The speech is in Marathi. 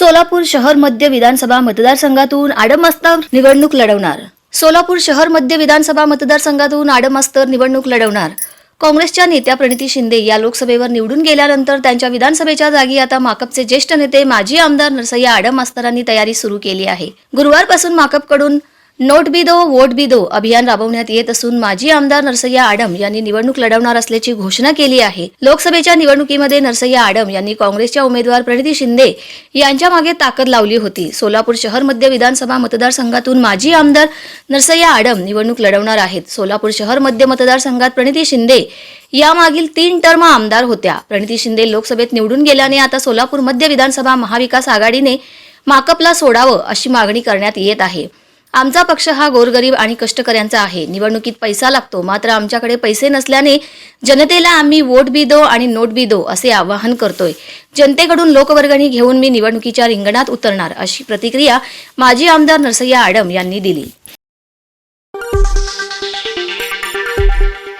सोलापूर शहर मध्य विधानसभा मतदारसंघातून आडमस्तर निवडणूक लढवणार. सोलापूर शहर मध्य विधानसभा मतदारसंघातून आडमस्तर निवडणूक लढवणार. काँग्रेसच्या नेत्या प्रणिती शिंदे या लोकसभेवर निवडून गेल्यानंतर त्यांच्या विधानसभेच्या जागी आता माकपचे ज्येष्ठ नेते माजी आमदार नरसय्या आडम मास्तरांनी तयारी सुरू केली आहे. गुरुवारपासून माकपकडून नोट बी दो वोट बी दो अभियान राबवण्यात येत असून माजी आमदार नरसय्या आडम यांनी निवडणूक लढवणार असल्याची घोषणा केली आहे. लोकसभेच्या निवडणुकीमध्ये नरसय्या आडम यांनी काँग्रेसच्या उमेदवार प्रणिती शिंदे यांच्या मागे ताकद लावली होती. सोलापूर शहर मध्य विधानसभा मतदारसंघातून माजी आमदार नरसय्या आडम निवडणूक लढवणार आहेत. सोलापूर शहर मध्य मतदारसंघात प्रणिती शिंदे यामागील तीन टर्म आमदार होत्या. प्रणिती शिंदे लोकसभेत निवडून गेल्याने आता सोलापूर मध्य विधानसभा महाविकास आघाडीने माकपला सोडावं अशी मागणी करण्यात येत आहे. आमचा पक्ष हा गोरगरीब आणि कष्टकऱ्यांचा आहे. निवडणुकीत पैसा लागतो. मात्र आमच्याकडे पैसे नसल्याने जनतेला आम्ही वोट बी दो आणि नोट बी दो असे आवाहन करतोय. जनतेकडून लोकवर्गणी घेऊन मी निवडणुकीच्या रिंगणात उतरणार अशी प्रतिक्रिया माजी आमदार नरसय्या आडम यांनी दिली.